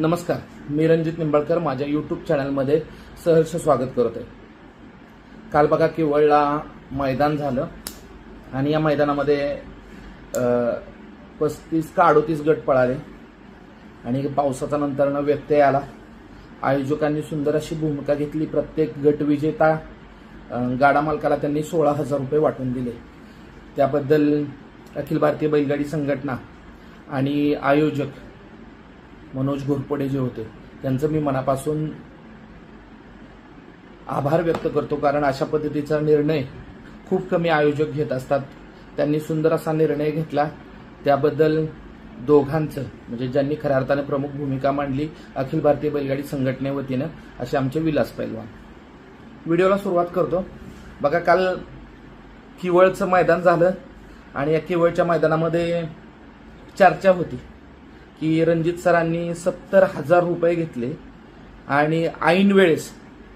नमस्कार मी रणजित निंबाळकर माझ्या यूट्यूब चॅनलमध्ये सहर्ष स्वागत करत आहे. काल बघा केवळला मैदान झालं आणि या मैदानामध्ये पस्तीस का अडोतीस गट पळाले आणि पावसाचा नंतरनं व्यत्यय आला. आयोजकांनी सुंदर अशी भूमिका घेतली. प्रत्येक गट विजेता गाडा मालकाला त्यांनी सोळा हजार रुपये वाटून दिले. त्याबद्दल अखिल भारतीय बैलगाडी संघटना आणि आयोजक मनोज घोरपडे जे होते त्यांचं मी मनापासून आभार व्यक्त करतो कारण अशा पद्धतीचा निर्णय खूप कमी आयोजक घेत असतात. त्यांनी सुंदर असा निर्णय घेतला. त्याबद्दल दोघांचं म्हणजे ज्यांनी खऱ्या अर्थाने प्रमुख भूमिका मांडली अखिल भारतीय बैलगाडी संघटनेवतीनं असे आमचे विलास पैलवान. व्हिडिओला सुरुवात करतो. बघा काल किवळचं मैदान झालं आणि या किवळच्या मैदानामध्ये चर्चा होती. की रणजित सरांनी सत्तर हजार रुपये घेतले आणि ऐन वेळेस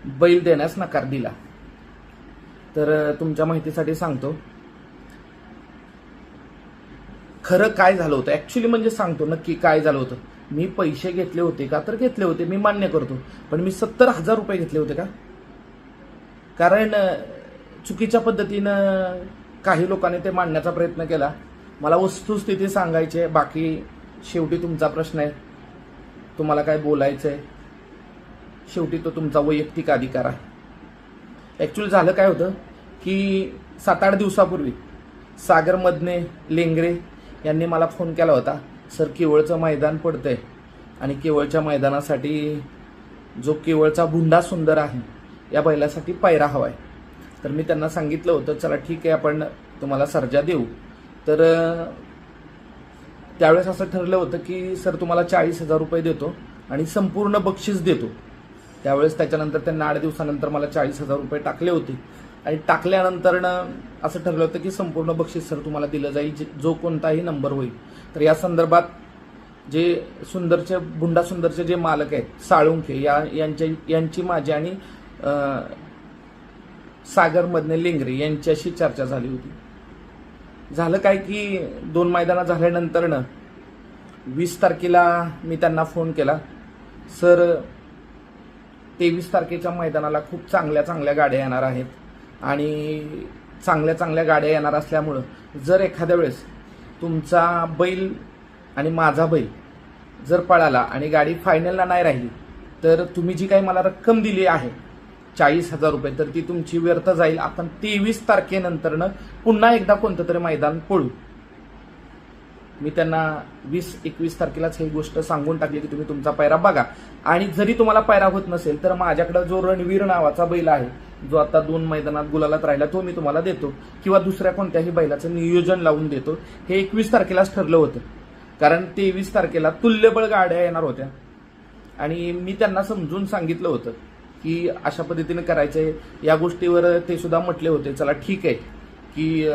बैल देण्यास नकार दिला. तर तुमच्या माहितीसाठी सांगतो. खरं काय झालं होतं? ऍक्च्युली म्हणजे सांगतो नक्की काय झालं होतं? मी पैसे घेतले होते का? तर घेतले होते मी मान्य करतो. पण मी सत्तर हजार रुपये घेतले होते का? कारण चुकीच्या पद्धतीनं काही लोकांनी ते मांडण्याचा प्रयत्न केला. मला वस्तुस्थिती सांगायची बाकी शेवटी तुमचा प्रश्न आहे. तुम्हाला काय बोलायचं आहे शेवटी तो तुमचा वैयक्तिक अधिकार आहे. ॲक्च्युली झालं काय होतं की सात आठ दिवसापूर्वी सागर मदने लेंगरे यांनी मला फोन केला होता. सर केवळचं मैदान पडतंय आणि केवळच्या मैदानासाठी जो केवळचा भुंडा सुंदर आहे या बैलासाठी पायरा हवा आहे. तर मी त्यांना सांगितलं होतं चला ठीक आहे आपण तुम्हाला सर्जा देऊ. तर त्यावेळेस असं ठरलं होतं की सर तुम्हाला चाळीस हजार रुपये देतो आणि संपूर्ण बक्षीस देतो. त्यावेळेस त्याच्यानंतर त्यांना आठ दिवसानंतर मला चाळीस हजार रुपये टाकले होते. आणि टाकल्यानंतरनं असं ठरलं होतं की संपूर्ण बक्षीस सर तुम्हाला दिलं जाईल. जे- जो कोणताही नंबर होईल. तर या संदर्भात जे सुंदरचे बुंडा सुंदरचे जे मालक आहेत साळुंखे या यांच्या यांची माझी आणि सागरमधने लिंगरे लेंगरे यांच्याशी चर्चा झाली होती. झालं काय की दोन मैदानं झाल्यानंतरनं वीस तारखेला मी त्यांना फोन केला. सर तेवीस तारखेच्या मैदानाला खूप चांगल्या चांगल्या गाड्या येणार आहेत आणि चांगल्या चांगल्या गाड्या येणार असल्यामुळं जर एखाद्या वेळेस तुमचा बैल आणि माझा बैल जर पळाला आणि गाडी फायनलला नाही राहिली तर तुम्ही जी काही मला रक्कम दिली आहे चाळीस हजार रुपये तर ती तुमची व्यर्थ जाईल. आपण तेवीस तारखेनंतरनं पुन्हा एकदा कोणतं तरी मैदान पळू. मी त्यांना वीस एकवीस तारखेलाच ही गोष्ट सांगून टाकली की तुम्ही तुमचा पायरा बघा. आणि जरी तुम्हाला पायरा होत नसेल तर माझ्याकडे जो रणवीर नावाचा बैल आहे जो आता दोन मैदानात गुलालात राहिला तो मी तुम्हाला देतो. किंवा दुसऱ्या कोणत्याही बैलाचं नियोजन लावून देतो. हे एकवीस तारखेलाच ठरलं होतं. कारण तेवीस तारखेला तुल्यबळ गाड्या येणार होत्या. आणि मी त्यांना समजून सांगितलं होतं की अशा पद्धतीने करायचंय. या गोष्टीवर ते सुद्धा म्हटले होते चला ठीक आहे की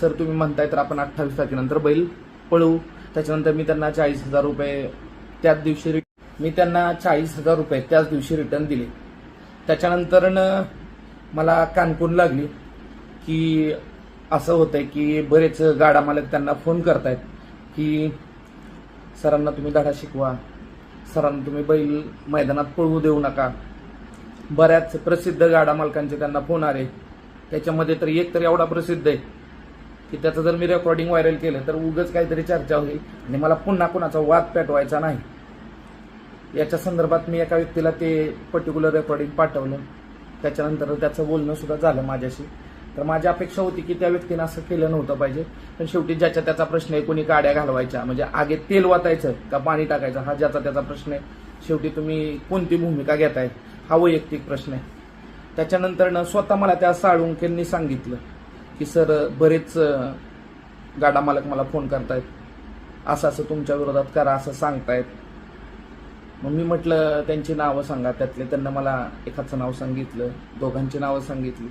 सर तुम्ही म्हणताय तर आपण अठ्ठावीस तारखेनंतर बैल पळवू त्याच्यानंतर मी त्यांना चाळीस हजार रुपये त्याच दिवशी रिट मी त्यांना चाळीस हजार रुपये त्याच दिवशी रिटर्न दिले. त्याच्यानंतरनं मला कानकून लागली की असं होतंय की बरेच गाडा मालक त्यांना फोन करतायत की सरांना तुम्ही धडा शिकवा. सरांना तुम्ही बैल मैदानात पळवू देऊ नका. बऱ्याच प्रसिद्ध गाडा मालकांचे त्यांना फोन आले. त्याच्यामध्ये तर एक तर एवढा प्रसिद्ध आहे की त्याचं जर मी रेकॉर्डिंग व्हायरल केलं तर उगच काहीतरी चर्चा होईल आणि मला पुन्हा कुणाचा वाद पेटवायचा नाही. याच्या संदर्भात मी एका व्यक्तीला ते पर्टिक्युलर रेकॉर्डिंग पाठवलं. त्याच्यानंतर त्याचं बोलणं सुद्धा झालं माझ्याशी. तर माझी अपेक्षा होती की त्या व्यक्तीनं असं केलं नव्हतं पाहिजे. पण शेवटी ज्याच्या त्याचा प्रश्न आहे कोणी गाड्या घालवायच्या म्हणजे आगे तेल वाचायचं का पाणी टाकायचं हा ज्याचा त्याचा प्रश्न आहे. शेवटी तुम्ही कोणती भूमिका घेताय हा वैयक्तिक प्रश्न आहे. त्याच्यानंतर स्वतः मला त्या साळुंकेंनी सांगितलं. की सर बरेच गाडा मालक मला फोन करतायत. असं असं तुमच्या विरोधात करा असं सांगतायत. मग मी म्हटलं त्यांची नावं सांगा. त्यातले त्यांना मला एकाचं नाव सांगितलं दोघांची नावं सांगितली.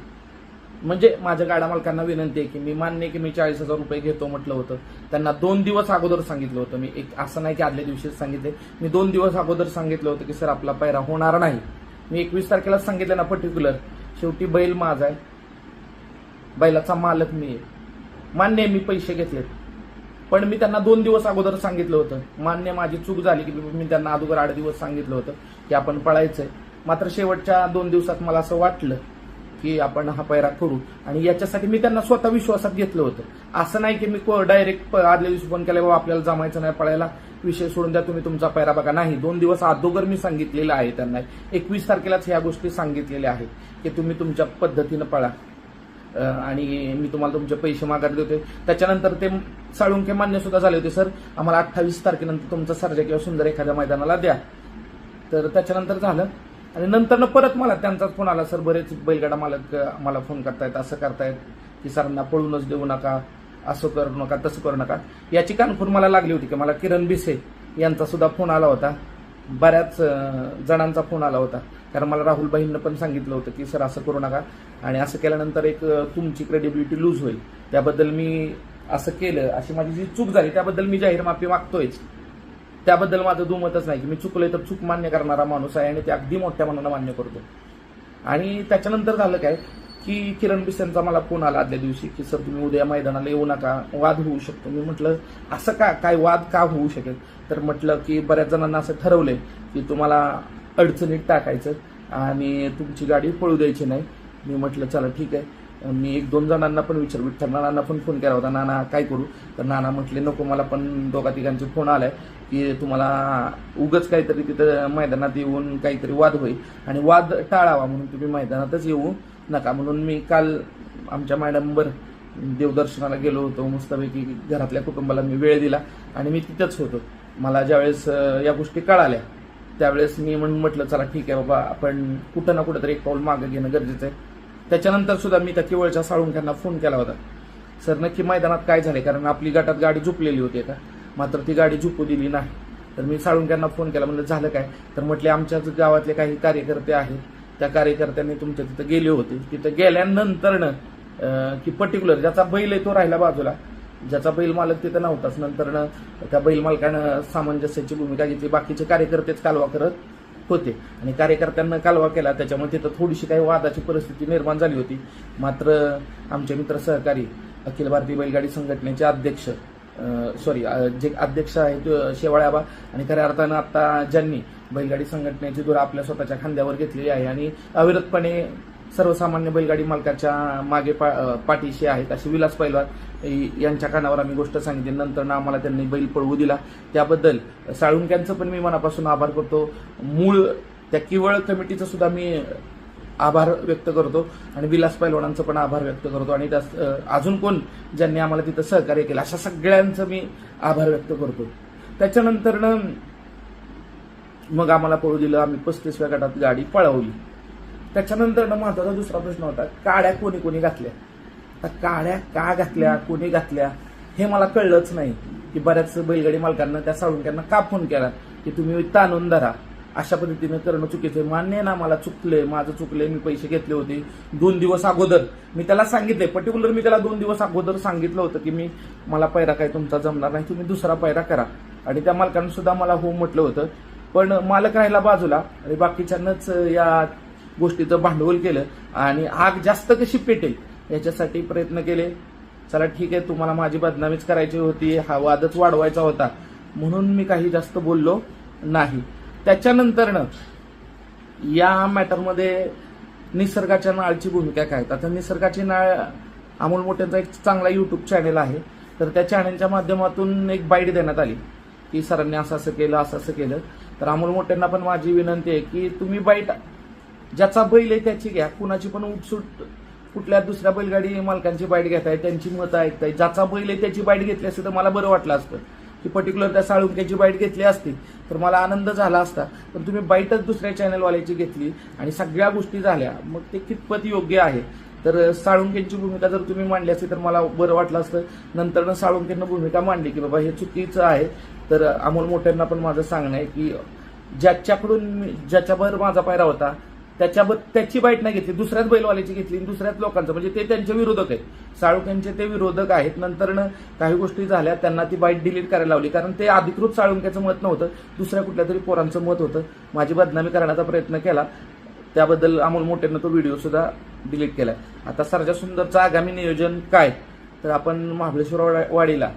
म्हणजे माझ्या गाडा मालकांना विनंती आहे की मी मान्य की मी चाळीस हजार रुपये घेतो म्हटलं होतं. त्यांना दोन दिवस अगोदर सांगितलं होतं. मी एक असं नाही की आदल्या दिवशीच सांगितले. मी दोन दिवस अगोदर सांगितलं होतं की सर आपला पैरा होणार नाही. मी एकवीस तारखेलाच सांगितलं ना पर्टिक्युलर शेवटी बैल माझा आहे. बैलाचा मालक मी आहे. मान्य आहे मी पैसे घेतलेत. पण मी त्यांना दोन दिवस अगोदर सांगितलं होतं. मान्य माझी चूक झाली की मी त्यांना अगोदर आठ दिवस सांगितलं होतं की आपण पळायचंय. मात्र शेवटच्या दोन दिवसात मला असं वाटलं की आपण हा पैरा करू. आणि याच्यासाठी मी त्यांना स्वतः विश्वासात घेतलं होतं. असं नाही की मी डायरेक्ट आदल्या दिवशी फोन केला बाबा आपल्याला जमायचं नाही पळायला. विषय सोडून द्या तुम्ही तुमचा पैरा बघा. नाही दोन दिवस अगोदर मी सांगितलेलं आहे त्यांना. एकवीस तारखेलाच ह्या गोष्टी सांगितलेल्या आहेत की तुम्ही तुमच्या पद्धतीनं पळा. आणि मी तुम्हाला तुमचे पैसे मागत होते. त्याच्यानंतर ते साळुंके मान्य सुद्धा झाले होते सर आम्हाला अठ्ठावीस तारखेनंतर तुमचा सर्जा किंवा सुंदर एखाद्या मैदानाला द्या. तर त्याच्यानंतर झालं. आणि नंतर परत मला त्यांचाच फोन आला सर बरेच बैलगाडा मालक मला फोन करतायत असं करतायत की सरांना पळूनच देऊ नका असं करू नका तसं करू नका. याची कानखून मला लागली होती की मला किरण बिसे यांचा सुद्धा फोन आला होता. बऱ्याच जणांचा फोन आला होता. कारण मला राहुलबाईंना पण सांगितलं होतं की सर असं करू नका. आणि असं केल्यानंतर एक तुमची क्रेडिबिलिटी लूज होईल. त्याबद्दल मी असं केलं. अशी माझी जी चूक झाली त्याबद्दल मी जाहीर माफी मागतोयच. त्याबद्दल माझं दुमतच नाही की मी चुकलोय तर चूक मान्य करणारा माणूस आहे आणि ते अगदी मोठ्या मनानं मान्य करतो. आणि त्याच्यानंतर झालं काय की किरण बिसेंचा मला फोन आला आदल्या दिवशी की सर तुम्ही उद्या मैदानाला येऊ नका. वाद होऊ शकतो. मी म्हटलं असं का? काय वाद का होऊ शकेल? तर म्हटलं की बऱ्याच जणांना असं ठरवलंय की तुम्हाला अडचणीत टाकायचं. आणि तुमची गाडी पळू द्यायची नाही. मी म्हटलं चला ठीक आहे. मी एक दोन जणांना पण विचार विठ्ठल नानांना पण फोन केला होता. नाना काय करू? तर नाना म्हटले नको मला पण दोघा तिघांचे फोन आलाय की तुम्हाला उगच काहीतरी तिथं मैदानात येऊन काहीतरी वाद होईल. आणि वाद टाळावा म्हणून तुम्ही मैदानातच येऊ नका. म्हणून मी काल आमच्या मॅडमवर देवदर्शनाला गेलो होतो. मस्तपैकी घरातल्या कुटुंबाला मी वेळ दिला. आणि मी तिथंच होतो. मला ज्यावेळेस या गोष्टी कळाल्या त्यावेळेस मी म्हणून म्हटलं चला ठीक आहे बाबा आपण कुठं ना कुठं तरी एक पाऊल मागं घेणं गरजेचं आहे. त्याच्यानंतर सुद्धा मी त्या केवळच्या साळुंक्यांना फोन केला होता. सर नक्की मैदानात काय झाले कारण आपली गटात गाडी झुपलेली होती का मात्र ती गाडी झुपू दिली नाही. तर मी साळुंक्यांना फोन केला म्हणलं झालं काय? तर म्हटले आमच्याच गावातले काही कार्यकर्ते आहेत. त्या कार्यकर्त्यांनी तुमच्या तिथं गेले होते. तिथं गेल्यानंतरनं की पर्टिक्युलर ज्याचा बैल आहे तो राहिला बाजूला. ज्याचा बैल मालक तिथं नव्हताच. नंतरनं त्या बैल मालकानं सामंजस्याची भूमिका घेतली. बाकीचे कार्यकर्तेच कालवा करत होते. आणि कार्यकर्त्यांना कालवा केला. त्याच्यामुळे तिथं थोडीशी काही वादाची परिस्थिती निर्माण झाली होती. मात्र आमचे मित्र सहकारी अखिल भारतीय बैलगाडी संघटनेचे अध्यक्ष सॉरी जे अध्यक्ष आहेत शेवाळ्याबा आणि खऱ्या अर्थानं आता ज्यांनी बैलगाडी संघटनेची धुरा आपल्या स्वतःच्या खांद्यावर घेतलेली आहे आणि अविरतपणे सर्वसामान्य बैलगाडी मालकाच्या मागे पा पाठीशी आहेत असे विलास पैलवान. यांच्या कानावर आम्ही गोष्ट सांगितली. नंतर आम्हाला त्यांनी बैल पळवू दिला. त्याबद्दल साळुंक्यांचं पण मी मनापासून आभार करतो. मूळ त्या किवळ कमिटीचं सुद्धा मी आभार व्यक्त करतो. आणि विलास पैलवानांचं पण आभार व्यक्त करतो. आणि त्या अजून कोण ज्यांनी आम्हाला तिथं सहकार्य केलं अशा सगळ्यांचं मी आभार व्यक्त करतो. त्याच्यानंतरनं मग आम्हाला पळू दिलं. आम्ही पस्तीसव्या गटात गाडी पळवली. त्याच्यानंतर महत्त्वाचा दुसरा प्रश्न होता काड्या कोणी कोणी घातल्या? आता काड्या का घातल्या कोणी घातल्या? हे मला कळलंच नाही. की बऱ्याच बैलगाडी मालकांना त्या साळुंक्यांना का फोन केला? की तुम्ही ताणून धरा. अशा पद्धतीनं करणं चुकीचं आहे. मान्य ना मला चुकले माझं चुकले मी पैसे घेतले होते दोन दिवस अगोदर. मी त्याला सांगितले पर्टिक्युलर मी त्याला दोन दिवस अगोदर सांगितलं होतं की मी मला पैरा काय तुमचा जमणार नाही तुम्ही दुसरा पैरा करा. आणि त्या मालकानं सुद्धा मला हो म्हटलं होतं. पण मालक राहिला बाजूला. आणि बाकीच्यांनाच या गोष्टीचं भांडवल केलं आणि आग जास्त कशी पेटेल याच्यासाठी प्रयत्न केले. चला ठीक आहे तुम्हाला माझी बदनामीच करायची होती. हा वादच वाढवायचा होता. म्हणून मी काही जास्त बोललो नाही. त्याच्यानंतरनं या मॅटरमध्ये निसर्गाच्या नाळची भूमिका काय? आता निसर्गाची नाळ अमोल मोठ्यांचा एक चांगला युट्यूब चॅनेल आहे. तर त्या चॅनेलच्या माध्यमातून एक बाईट देण्यात आली की सरांनी असं असं केलं असं असं केलं. तर अमोल मोठ्यांना पण माझी विनंती आहे की तुम्ही बाईट ज्याचा बैल आहे त्याची घ्या. कुणाची पण उठसूट कुठल्या दुसऱ्या बैलगाडी मालकांची बाईट घेताय त्यांची मतं ऐकताय ज्याचा बैल आहे त्याची बाईट घेतली असती तर मला बरं वाटलं असतं. की पर्टिक्युलर त्या साळुंक्याची बाईट घेतली असती तर मला आनंद झाला असता. पण तुम्ही बाईटच दुसऱ्या चॅनलवाल्याची घेतली आणि सगळ्या गोष्टी झाल्या. मग ते कितपत योग्य आहे? तर साळुंकेंची भूमिका जर तुम्ही मांडली असती तर मला बरं वाटलं असतं. नंतर साळुंकेनं भूमिका मांडली की बाबा हे चुकीचं आहे. तर अमोल मोठ्यांना पण माझं सांगणं आहे की ज्याच्याकडून मी- ज्याच्यावर माझा पायरा होता त्याच्यावर त्याची बाईट नाही घेतली दुसऱ्याच बैलवाल्याची घेतली आणि दुसऱ्याच लोकांचं. म्हणजे ते त्यांचे विरोधक आहेत. साळुंक्यांचे ते विरोधक आहेत. नंतरनं काही गोष्टी झाल्या त्यांना ती बाईट डिलीट करायला लावली. कारण ते अधिकृत साळुंक्याचं मत नव्हतं. दुसऱ्या कुठल्या तरी पोरांचं मत होतं. माझी बदनामी करण्याचा प्रयत्न केला. त्याबद्दल अमोल मोठेनं तो व्हिडिओ सुद्धा डिलीट केला आता सरजा सुंदरचं आगामी नियोजन काय? तर आपण महाबळेश्वर वाडा- वाडीला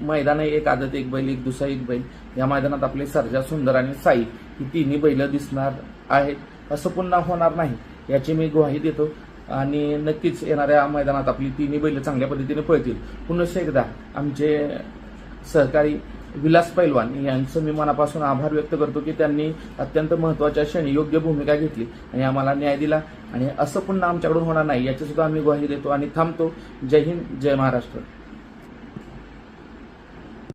मैदान आहे एक आदत एक बैल एक दुसरा एक बैल. या मैदानात आपले सर्जा सुंदर आणि साई ही तिन्ही बैल दिसणार आहेत. असं पुन्हा होणार नाही याची मी ग्वाही देतो. आणि नक्कीच येणाऱ्या मैदानात आपली तिन्ही बैल चांगल्या पद्धतीने पळतील. पुन्हा एकदा आमचे सहकारी विलास पैलवान यांचं मी मनापासून आभार व्यक्त करतो की त्यांनी अत्यंत महत्त्वाच्या क्षणी योग्य भूमिका घेतली आणि आम्हाला न्याय दिला. आणि असं पुन्हा आमच्याकडून होणार नाही याची सुद्धा आम्ही ग्वाही देतो आणि थांबतो. जय हिंद जय महाराष्ट्र.